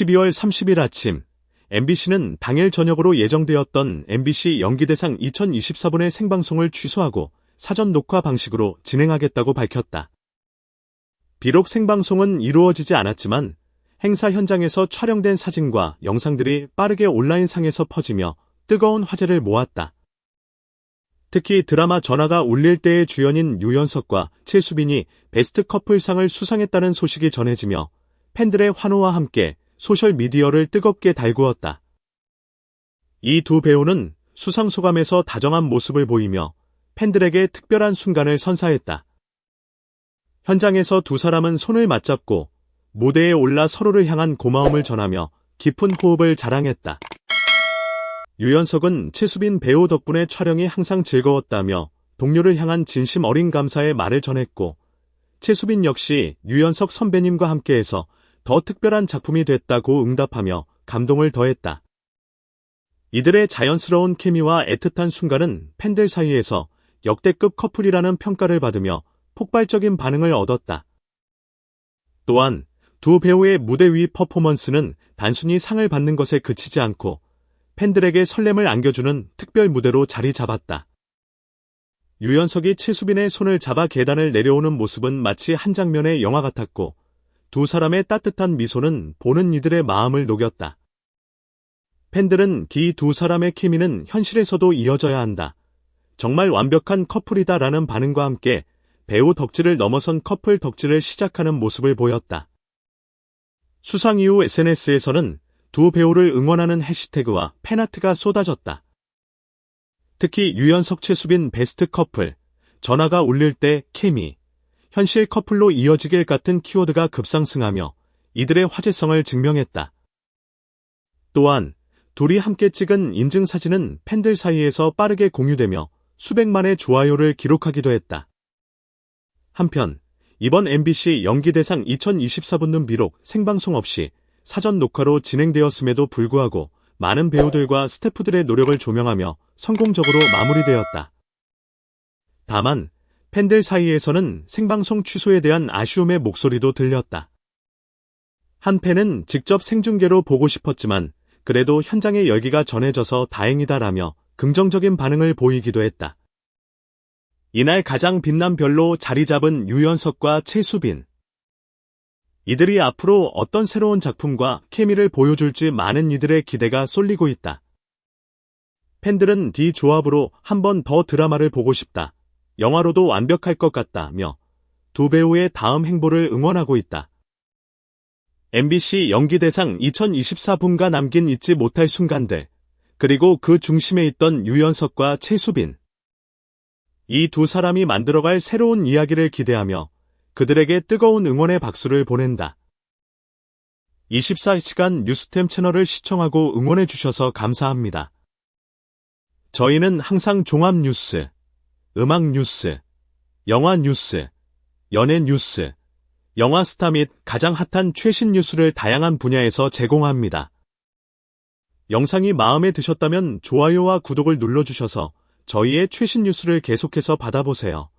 12월 30일 아침 MBC는 당일 저녁으로 예정되었던 MBC 연기대상 2024분의 생방송을 취소하고 사전 녹화 방식으로 진행하겠다고 밝혔다. 비록 생방송은 이루어지지 않았지만 행사 현장에서 촬영된 사진과 영상들이 빠르게 온라인상에서 퍼지며 뜨거운 화제를 모았다. 특히 드라마 전화가 울릴 때의 주연인 유연석과 최수빈이 베스트 커플상을 수상했다는 소식이 전해지며 팬들의 환호와 함께 소셜미디어를 뜨겁게 달구었다. 이 두 배우는 수상 소감에서 다정한 모습을 보이며 팬들에게 특별한 순간을 선사했다. 현장에서 두 사람은 손을 맞잡고 무대에 올라 서로를 향한 고마움을 전하며 깊은 호흡을 자랑했다. 유연석은 최수빈 배우 덕분에 촬영이 항상 즐거웠다며 동료를 향한 진심 어린 감사의 말을 전했고 최수빈 역시 유연석 선배님과 함께해서 더 특별한 작품이 됐다고 응답하며 감동을 더했다. 이들의 자연스러운 케미와 애틋한 순간은 팬들 사이에서 역대급 커플이라는 평가를 받으며 폭발적인 반응을 얻었다. 또한 두 배우의 무대 위 퍼포먼스는 단순히 상을 받는 것에 그치지 않고 팬들에게 설렘을 안겨주는 특별 무대로 자리 잡았다. 유연석이 최수빈의 손을 잡아 계단을 내려오는 모습은 마치 한 장면의 영화 같았고 두 사람의 따뜻한 미소는 보는 이들의 마음을 녹였다. 팬들은 이두 사람의 케미는 현실에서도 이어져야 한다. 정말 완벽한 커플이다 라는 반응과 함께 배우 덕질을 넘어선 커플 덕질을 시작하는 모습을 보였다. 수상 이후 SNS에서는 두 배우를 응원하는 해시태그와 팬아트가 쏟아졌다. 특히 유연석 최수빈 베스트 커플, 전화가 울릴 때 케미, 현실 커플로 이어지길 같은 키워드가 급상승하며 이들의 화제성을 증명했다. 또한 둘이 함께 찍은 인증사진은 팬들 사이에서 빠르게 공유되며 수백만의 좋아요를 기록하기도 했다. 한편 이번 MBC 연기대상 2024분은 비록 생방송 없이 사전 녹화로 진행되었음에도 불구하고 많은 배우들과 스태프들의 노력을 조명하며 성공적으로 마무리되었다. 다만 팬들 사이에서는 생방송 취소에 대한 아쉬움의 목소리도 들렸다. 한 팬은 직접 생중계로 보고 싶었지만 그래도 현장의 열기가 전해져서 다행이다라며 긍정적인 반응을 보이기도 했다. 이날 가장 빛난 별로 자리 잡은 유연석과 최수빈. 이들이 앞으로 어떤 새로운 작품과 케미를 보여줄지 많은 이들의 기대가 쏠리고 있다. 팬들은 디 조합으로 한 번 더 드라마를 보고 싶다. 영화로도 완벽할 것 같다며 두 배우의 다음 행보를 응원하고 있다. MBC 연기대상 2024분가 남긴 잊지 못할 순간들, 그리고 그 중심에 있던 유연석과 최수빈. 이 두 사람이 만들어갈 새로운 이야기를 기대하며 그들에게 뜨거운 응원의 박수를 보낸다. 24시간 뉴스템 채널을 시청하고 응원해 주셔서 감사합니다. 저희는 항상 종합 뉴스, 음악 뉴스, 영화 뉴스, 연예 뉴스, 영화 스타 및 가장 핫한 최신 뉴스를 다양한 분야에서 제공합니다. 영상이 마음에 드셨다면 좋아요와 구독을 눌러주셔서 저희의 최신 뉴스를 계속해서 받아보세요.